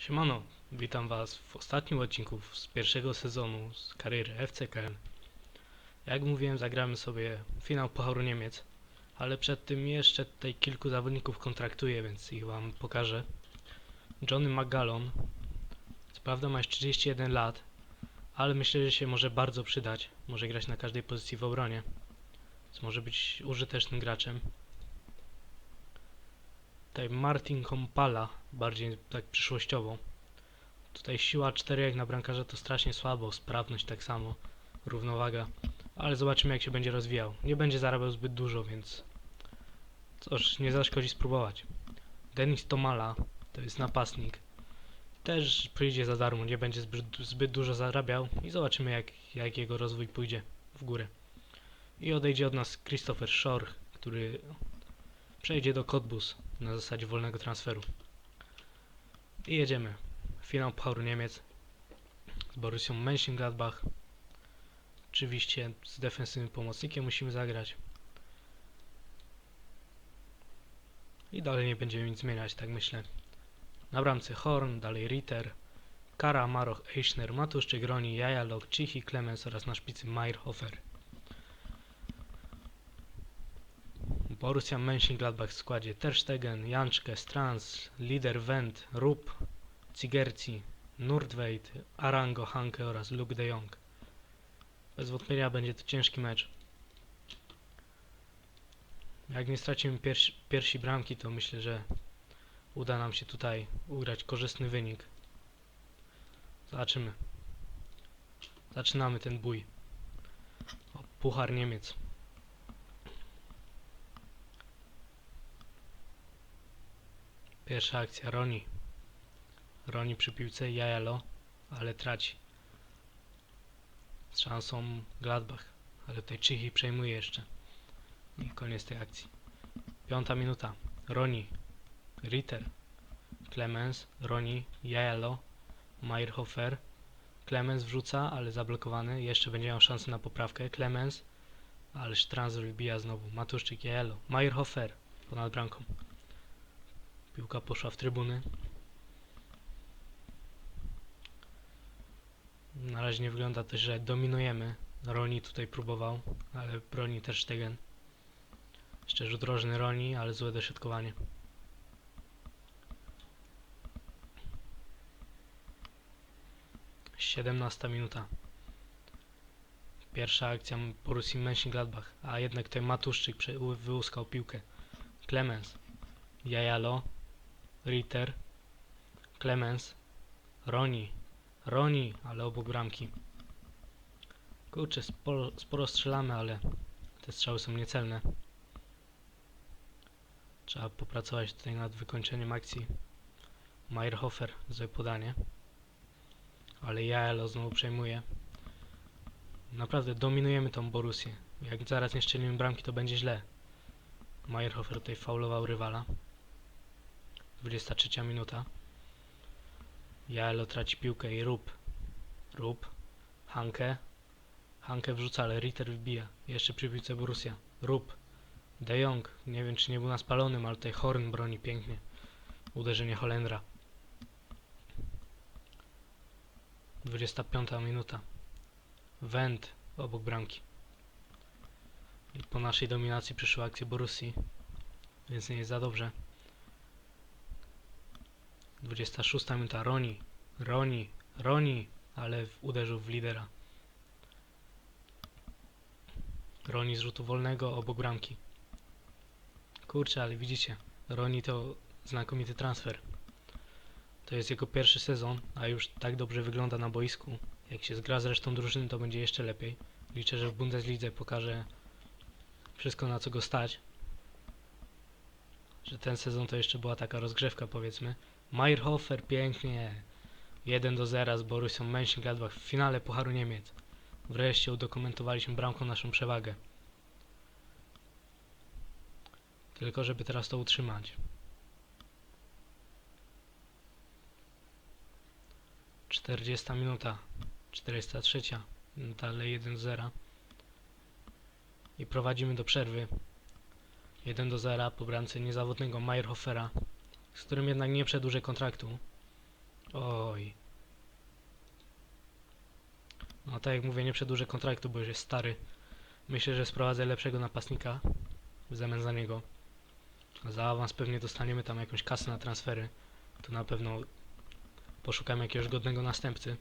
Siemano, witam was w ostatnim odcinku z pierwszego sezonu z kariery FCKN. Jak mówiłem, zagramy sobie finał Pucharu Niemiec, ale przed tym jeszcze tutaj kilku zawodników kontraktuję, więc ich wam pokażę. Johnny McGallon, co prawda ma już 31 lat, ale myślę, że się może bardzo przydać. Może grać na każdej pozycji w obronie, więc może być użytecznym graczem. Tutaj Martin Kompala, bardziej tak przyszłościowo. Tutaj siła 4 jak na bramkarza to strasznie słabo, sprawność tak samo, równowaga. Ale zobaczymy jak się będzie rozwijał. Nie będzie zarabiał zbyt dużo, więc cóż, nie zaszkodzi spróbować. Denis Tomala to jest napastnik. Też przyjdzie za darmo, nie będzie zbyt, dużo zarabiał i zobaczymy jak, jak jego rozwój pójdzie w górę. I odejdzie od nas Christopher Schorch, który przejdzie do Cottbus na zasadzie wolnego transferu. I jedziemy. Finał Pucharu Niemiec z Borussią Mönchengladbach. Oczywiście z defensywnym pomocnikiem musimy zagrać. I dalej nie będziemy nic zmieniać, tak myślę. Na bramce Horn, dalej Ritter, Kara, Maroch, Eichner, Matuszczyk, Roni, Jajalok, Cichy, Clemens oraz na szpicy Meyerhofer. Borussia Mönchengladbach w składzie Ter Stegen, Janczke, Strans, Lider Wendt, Rupp, Zigerci, Nordweit, Arango, Hanke oraz Luke de Jong. Bez wątpienia będzie to ciężki mecz. Jak nie stracimy piersi bramki, to myślę, że uda nam się tutaj ugrać korzystny wynik. Zobaczymy. Zaczynamy ten bój. O, Puchar Niemiec. Pierwsza akcja Roni. Roni przy piłce Jajalo, ale traci. Z szansą Gladbach, ale tutaj Cichy przejmuje jeszcze. I koniec tej akcji. Piąta minuta. Roni, Ritter, Clemens, Roni, Jajalo, Meyerhofer. Clemens wrzuca, ale zablokowany. Jeszcze będzie miał szansę na poprawkę. Clemens, ale Strans wybija znowu. Matuszczyk, Jajalo, Meyerhofer ponad bramką. Piłka poszła w trybuny. Na razie nie wygląda to, że dominujemy. Roni tutaj próbował, ale broni też Stegen. Jeszcze rzut rożny Roni, ale złe dośrodkowanie. Siedemnasta minuta. Pierwsza akcja Borussii Mönchengladbach, a jednak tutaj Matuszczyk wyłuskał piłkę. Clemens, Jajalo, Ritter, Clemens, Roni, Roni, ale obok bramki. Kurczę, sporo, sporo strzelamy, ale te strzały są niecelne. Trzeba popracować tutaj nad wykończeniem akcji. Meyerhofer, złe podanie. Ale Jaelo znowu przejmuje. Naprawdę dominujemy tą Borussię. Jak zaraz nie strzelimy bramki, to będzie źle. Meyerhofer tutaj faulował rywala. 23 minuta. Jaelo traci piłkę i Rup. Rup. Hanke. Hanke wrzuca, ale Ritter wbija. Jeszcze przy piłce Borussia. Rup. De Jong. Nie wiem, czy nie był na spalonym, ale tutaj Horn broni pięknie. Uderzenie Holendra. 25 minuta. Wendt obok bramki. I po naszej dominacji przyszła akcja Borussii. Więc nie jest za dobrze. 26 minuta. Roni. Roni. Roni. Ale uderzył w lidera. Roni z rzutu wolnego obok bramki. Kurczę, ale widzicie. Roni to znakomity transfer. To jest jego pierwszy sezon, a już tak dobrze wygląda na boisku. Jak się zgra z resztą drużyny, to będzie jeszcze lepiej. Liczę, że w Bundeslidze pokaże wszystko na co go stać. Że ten sezon to jeszcze była taka rozgrzewka powiedzmy. Meyerhofer pięknie. 1 do 0 z Borussią Mönchengladbach w finale Pucharu Niemiec. Wreszcie udokumentowaliśmy bramką naszą przewagę. Tylko żeby teraz to utrzymać. 40 minuta. 403. Dalej 1 do 0. I prowadzimy do przerwy. 1 do 0 po bramce niezawodnego Meyerhofera, z którym jednak nie przedłużę kontraktu. Oj. No tak jak mówię, nie przedłużę kontraktu, bo już jest stary. Myślę, że sprowadzę lepszego napastnika w zamian za niego. Za awans pewnie dostaniemy tam jakąś kasę na transfery. To na pewno poszukamy jakiegoś godnego następcy.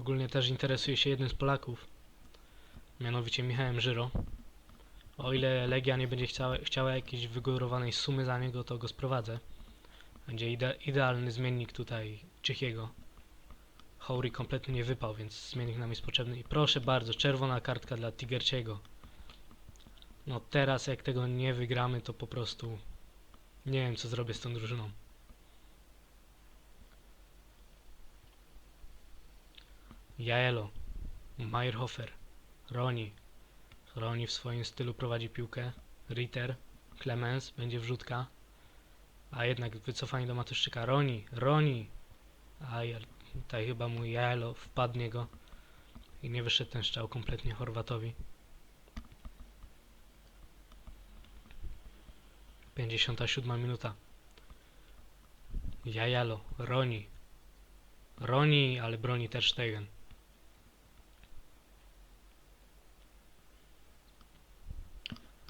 Ogólnie też interesuje się jednym z Polaków, mianowicie Michałem Żyro. O ile Legia nie będzie chciała, chciała jakiejś wygórowanej sumy za niego, to go sprowadzę. Będzie ide idealny zmiennik tutaj Czechiego. Houri kompletnie nie wypał, więc zmiennik nam jest potrzebny. I proszę bardzo, czerwona kartka dla Tigerciego. No teraz jak tego nie wygramy, to po prostu nie wiem co zrobię z tą drużyną. Jaelo, Meyerhofer, Roni. Roni w swoim stylu prowadzi piłkę. Ritter, Clemens, będzie wrzutka. A jednak wycofanie do Matuszczyka. Roni, Roni. A tutaj chyba mój Jaelo wpadnie go. I nie wyszedł ten strzał kompletnie Chorwatowi. 57 minuta. Jajalo, Roni. Roni, ale broni też Stegen.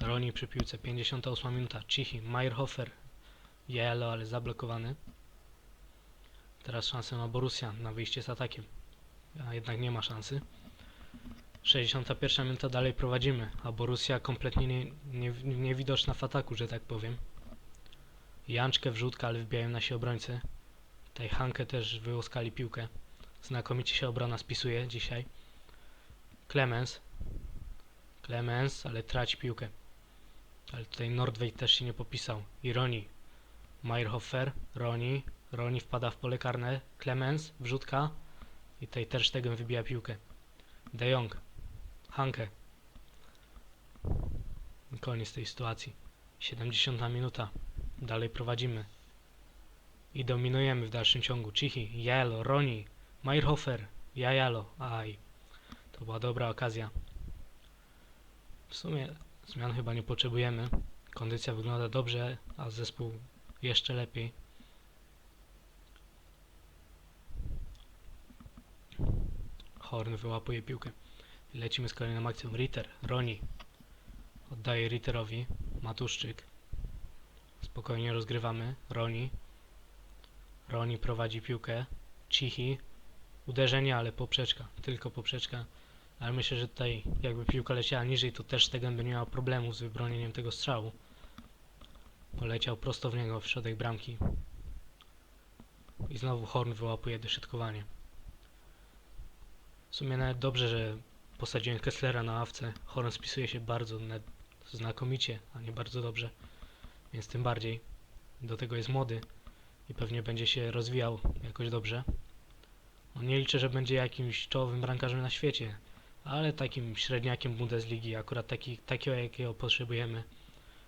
Roni przy piłce, 58 minuta. Cichy, Meyerhofer. Jajalo, ale zablokowany. Teraz szansę ma Borussia na wyjście z atakiem. A jednak nie ma szansy. 61 minuta dalej prowadzimy, a Borussia kompletnie nie, nie, niewidoczna w ataku, że tak powiem. Janczkę wrzutka, ale wbijają nasi obrońcy. Tutaj Hankę też wyłuskali piłkę. Znakomicie się obrona spisuje dzisiaj. Clemens. Clemens, ale traci piłkę. Ale tutaj Nordwey też się nie popisał. I Roni. Meyerhofer, Roni. Roni wpada w pole karne. Clemens, wrzutka. I tutaj też tego wybija piłkę. De Jong. Hankę. Koniec tej sytuacji. 70 minuta. Dalej prowadzimy. I dominujemy w dalszym ciągu. Cichy, Jalo, Roni, Meyerhofer, Jajalo. Aj. To była dobra okazja. W sumie zmian chyba nie potrzebujemy. Kondycja wygląda dobrze, a zespół jeszcze lepiej. Horn wyłapuje piłkę. Lecimy z kolejną akcją. Ritter, Roni. Oddaje Ritterowi. Matuszczyk. Spokojnie rozgrywamy. Roni. Roni prowadzi piłkę. Cichy. Uderzenie, ale poprzeczka. Tylko poprzeczka. Ale myślę, że tutaj jakby piłka leciała niżej, to też Stegen by nie miał problemu z wybronieniem tego strzału. Poleciał prosto w niego w środek bramki. I znowu Horn wyłapuje deszydkowanie. W sumie nawet dobrze, że posadziłem Kesslera na ławce. Horn spisuje się bardzo na- znakomicie, a nie bardzo dobrze. Więc tym bardziej. Do tego jest młody i pewnie będzie się rozwijał jakoś dobrze. No nie liczę, że będzie jakimś czołowym bramkarzem na świecie, ale takim średniakiem Bundesligi, akurat taki, takiego jakiego potrzebujemy,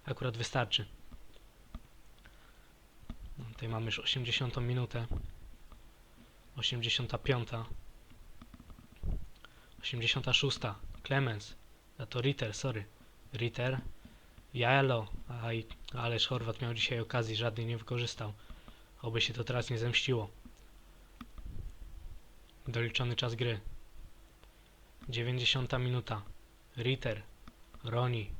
akurat wystarczy. No, tutaj mamy już 80 minutę. 85. 86. Clemens. A to Ritter, sorry. Ritter. Jalo. Aj, ależ Chorwat miał dzisiaj okazji, żadnej nie wykorzystał. Oby się to teraz nie zemściło. Doliczony czas gry. 90 minuta. Ritter. Roni.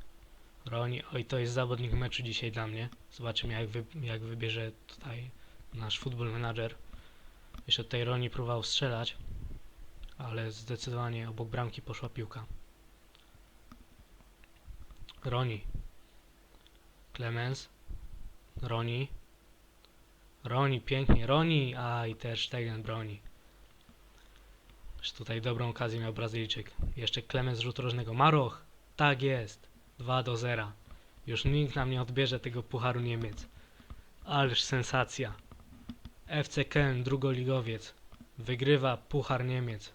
Roni. Oj, to jest zawodnik meczu dzisiaj dla mnie. Zobaczymy jak, wy, jak wybierze tutaj nasz football manager. Jeszcze tutaj Roni próbował strzelać, ale zdecydowanie obok bramki poszła piłka. Roni. Clemens. Roni. Roni, pięknie. Roni! A i też Stegen broni. Już tutaj dobrą okazję miał Brazylijczyk. Jeszcze Clemens rzut rożnego. Maroch! Tak jest. 2 do 0. Już nikt nam nie odbierze tego Pucharu Niemiec. Ależ sensacja. FC Köln, drugoligowiec. Wygrywa Puchar Niemiec.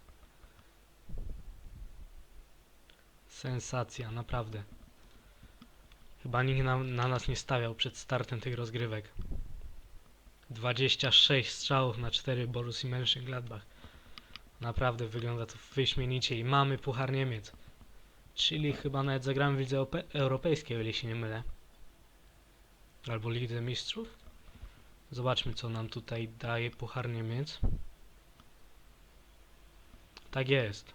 Sensacja, naprawdę. Chyba nikt na, na nas nie stawiał przed startem tych rozgrywek. 26 strzałów na 4 Borussii Mönchengladbach. Naprawdę wygląda to wyśmienicie i mamy Puchar Niemiec. Czyli chyba nawet zagramy w Lidze Ope- Europejskiej, o ile się nie mylę. Albo Lidze Mistrzów? Zobaczmy, co nam tutaj daje Puchar Niemiec. Tak jest.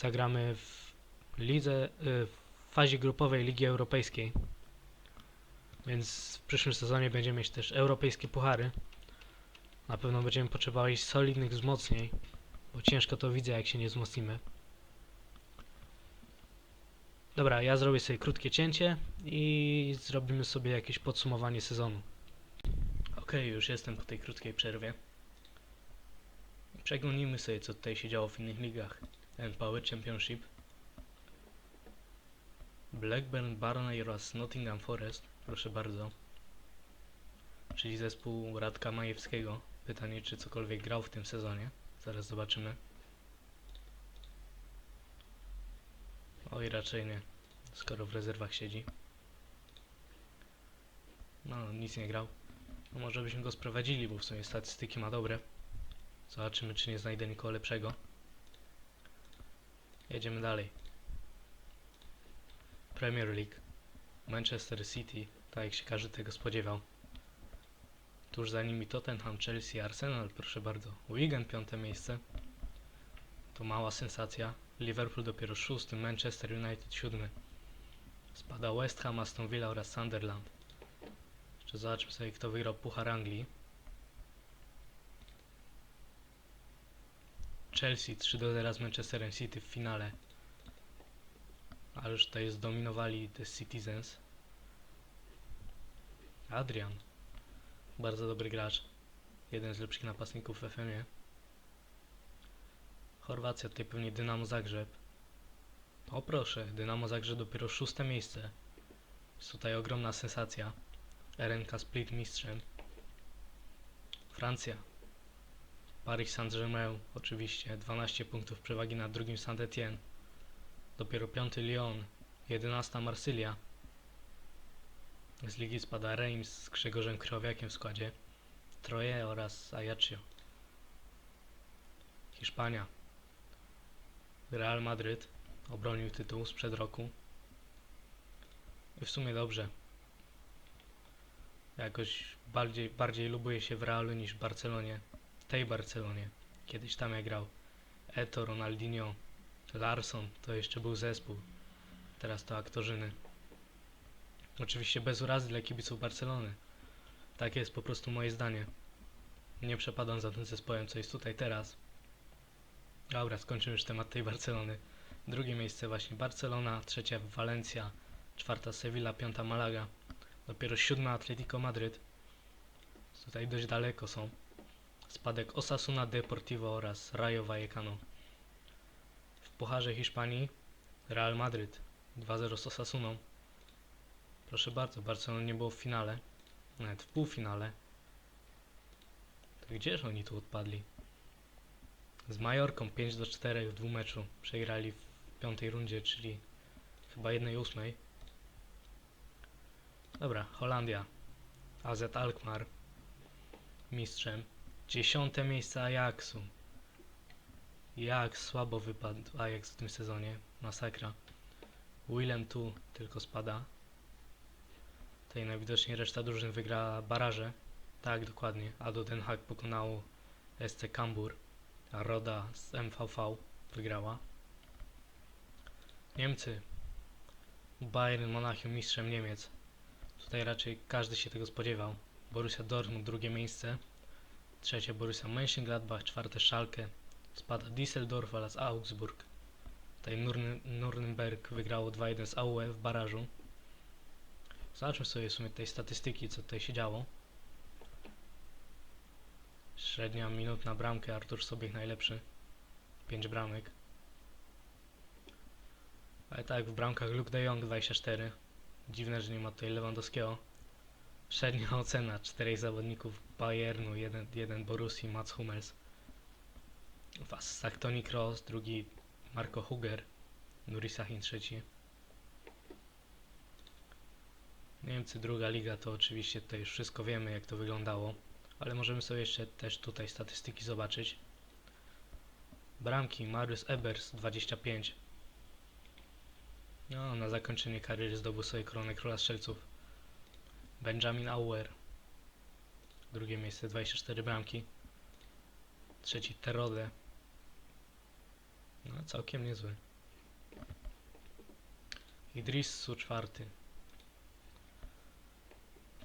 Zagramy w lidze, y, w fazie grupowej Ligi Europejskiej. Więc w przyszłym sezonie będziemy mieć też europejskie puchary. Na pewno będziemy potrzebowali solidnych wzmocnień, bo ciężko to widzę, jak się nie wzmocnimy. Dobra, ja zrobię sobie krótkie cięcie i zrobimy sobie jakieś podsumowanie sezonu. Ok, już jestem po tej krótkiej przerwie. Przeglądnijmy sobie, co tutaj się działo w innych ligach. Power Championship. Blackburn Barney oraz Nottingham Forest. Proszę bardzo. Czyli zespół Radka Majewskiego. Pytanie, czy cokolwiek grał w tym sezonie. Zaraz zobaczymy. Oj, raczej nie. Skoro w rezerwach siedzi. No, nic nie grał. No może byśmy go sprowadzili, bo w sumie statystyki ma dobre. Zobaczymy, czy nie znajdę nikogo lepszego. Jedziemy dalej. Premier League. Manchester City, tak jak się każdy tego spodziewał. Tuż za nimi Tottenham, Chelsea, Arsenal, proszę bardzo. Wigan piąte miejsce. To mała sensacja. Liverpool dopiero szósty, Manchester United siódmy. Spada West Ham, Aston Villa oraz Sunderland. Jeszcze zobaczmy sobie, kto wygrał Puchar Anglii. Chelsea 3 do 0 z Manchesterem City w finale. Ale już tutaj zdominowali The Citizens. Adrian. Bardzo dobry gracz. Jeden z lepszych napastników w FM-ie. Chorwacja, tutaj pewnie Dynamo Zagrzeb. O proszę, Dynamo Zagrzeb dopiero szóste miejsce. Jest tutaj ogromna sensacja. RNK Split mistrzem. Francja. Paris Saint-Germain, oczywiście, 12 punktów przewagi nad drugim Saint-Étienne. Dopiero piąty Lyon, 11 Marsylia. Z ligi spada Reims z Grzegorzem Krychowiakiem w składzie. Troje oraz Ajaccio. Hiszpania. Real Madryt obronił tytuł sprzed roku. I w sumie dobrze. Jakoś bardziej, bardziej lubuję się w Realu niż w Barcelonie. Tej Barcelonie. Kiedyś tam ja grał. Eto, Ronaldinho, Larson, to jeszcze był zespół. Teraz to aktorzyny. Oczywiście bez urazy dla kibiców Barcelony. Takie jest po prostu moje zdanie. Nie przepadam za tym zespołem, co jest tutaj teraz. Dobra, skończymy już temat tej Barcelony. Drugie miejsce właśnie Barcelona, trzecia Valencia, czwarta Sevilla, piąta Malaga. Dopiero siódma Atletico Madryt. Tutaj dość daleko są. Spadek Osasuna Deportivo oraz Rayo Vallecano. W Pucharze Hiszpanii Real Madryt 2-0 z Osasuną. Proszę bardzo, Barcelona nie było w finale, nawet w półfinale. To gdzież oni tu odpadli? Z Majorką 5 do 4 w dwóch meczu przegrali w piątej rundzie, czyli chyba jednej ósmej. Dobra, Holandia. AZ Alkmaar mistrzem. Dziesiąte miejsce Ajaxu. Jak słabo wypadł Ajax w tym sezonie. Masakra. Willem tu tylko spada. Tutaj najwidoczniej reszta drużyn wygra baraże. Tak, dokładnie. Ado Den Haag pokonało SC Kambur, a Roda z MVV wygrała. Niemcy. Bayern Monachium mistrzem Niemiec. Tutaj raczej każdy się tego spodziewał. Borussia Dortmund drugie miejsce. Trzecie Borussia Mönchengladbach, czwarte Schalke. Spada Düsseldorf oraz Augsburg. Tutaj Nurn Nürnberg wygrało 2-1 z AUE w barażu. Zobaczmy sobie w sumie tej statystyki, co tutaj się działo. Średnia minut na bramkę, Artur Sobiech najlepszy. 5 bramek. Ale tak, w bramkach Luke de Jong 24. Dziwne, że nie ma tutaj Lewandowskiego. Średnia ocena 4 zawodników Bayernu, 1, 1 Borussii, Mats Hummels. Was Toni Kroos, drugi Marco Huger, Nuri Sahin trzeci. Niemcy, druga liga, to oczywiście tutaj już wszystko wiemy, jak to wyglądało, ale możemy sobie jeszcze też tutaj statystyki zobaczyć. Bramki Marius Ebers 25. No, na zakończenie kariery zdobył sobie koronę króla strzelców. Benjamin Auer. Drugie miejsce 24 bramki. Trzeci Terode. No całkiem niezły. Idrissu czwarty.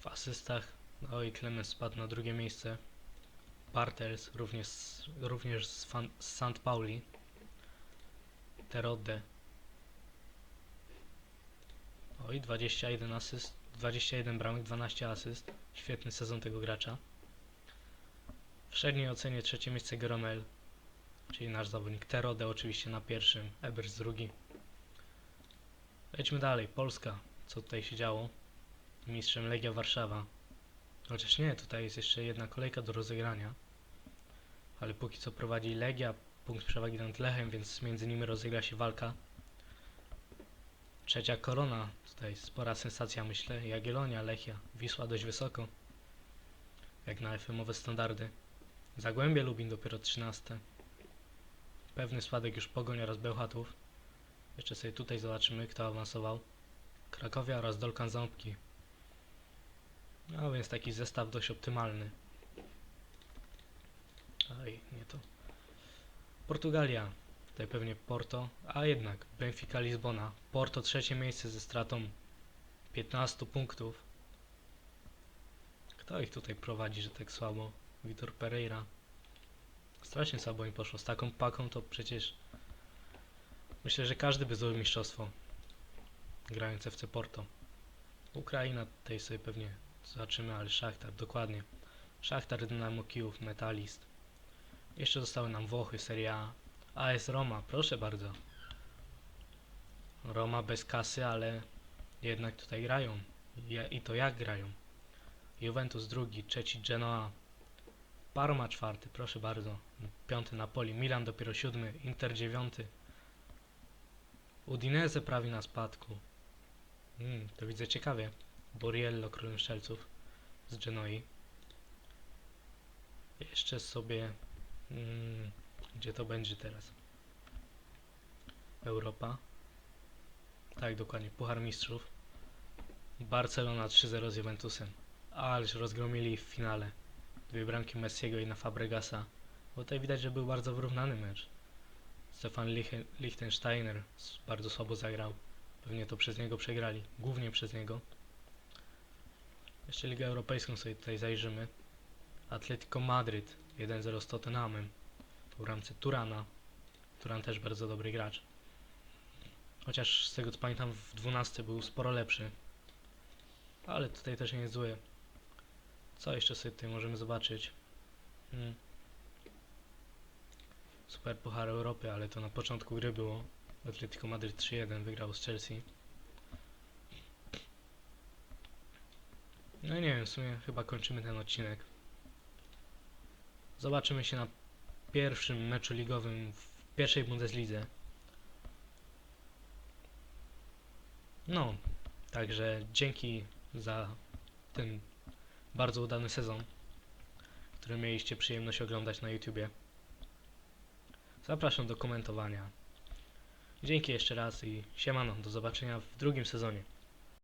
W asystach. No i Clemens spadł na drugie miejsce. Bartels również, również z, fan, z St. Pauli. Terode. Oj, 21 asyst, 21 bramek, 12 asyst. Świetny sezon tego gracza. W średniej ocenie trzecie miejsce Gromel, czyli nasz zawodnik. Terode oczywiście na pierwszym, Ebers drugi. Lećmy dalej. Polska. Co tutaj się działo? Mistrzem Legia Warszawa. Chociaż nie, tutaj jest jeszcze jedna kolejka do rozegrania. Ale póki co prowadzi Legia, punkt przewagi nad Lechem, więc między nimi rozegra się walka. Trzecia korona, tutaj spora sensacja myślę. Jagiellonia, Lechia, Wisła dość wysoko. Jak na FM-owe standardy. Zagłębie Lubin dopiero 13. Pewny spadek już Pogoń oraz Bełchatów. Jeszcze sobie tutaj zobaczymy kto awansował. Krakowia oraz Dolkan Ząbki. No więc taki zestaw dość optymalny. Oj, nie to. Portugalia. Tutaj pewnie Porto, a jednak Benfica Lizbona. Porto trzecie miejsce ze stratą 15 punktów. Kto ich tutaj prowadzi, że tak słabo? Vitor Pereira. Strasznie słabo im poszło. Z taką paką to przecież myślę, że każdy by zdobył mistrzostwo grając FC Porto. Ukraina tutaj sobie pewnie zobaczymy, ale Szachtar, dokładnie. Szachtar, Dynamo Kijów, Metalist. Jeszcze zostały nam Włochy, Serie A. AS Roma, proszę bardzo. Roma bez kasy, ale jednak tutaj grają. I to jak grają. Juventus drugi, trzeci Genoa. Parma czwarty, proszę bardzo. Piąty Napoli, Milan dopiero siódmy, Inter dziewiąty. Udinese prawie na spadku. Mm, to widzę ciekawie. Boriello, królem strzelców z Genoi. Jeszcze sobie... Mm, gdzie to będzie teraz? Europa. Tak, dokładnie. Puchar Mistrzów. Barcelona 3-0 z Juventusem. Ależ rozgromili w finale. Dwie bramki Messiego i na Fabregasa. Bo tutaj widać, że był bardzo wyrównany mecz. Stefan Liechtensteiner bardzo słabo zagrał. Pewnie to przez niego przegrali. Głównie przez niego. Jeszcze Ligę Europejską sobie tutaj zajrzymy. Atletico Madryt 1-0 z Tottenhamem. To w ramce Turana. Turan też bardzo dobry gracz. Chociaż z tego co pamiętam w 12 był sporo lepszy. Ale tutaj też nie jest zły. Co jeszcze sobie tutaj możemy zobaczyć? Hmm. Super Puchar Europy, ale to na początku gry było. Atletico Madryt 3-1 wygrał z Chelsea. No nie wiem, w sumie chyba kończymy ten odcinek. Zobaczymy się na pierwszym meczu ligowym w pierwszej Bundeslidze. No, także dzięki za ten bardzo udany sezon, który mieliście przyjemność oglądać na YouTubie. Zapraszam do komentowania. Dzięki jeszcze raz i siemano, do zobaczenia w drugim sezonie.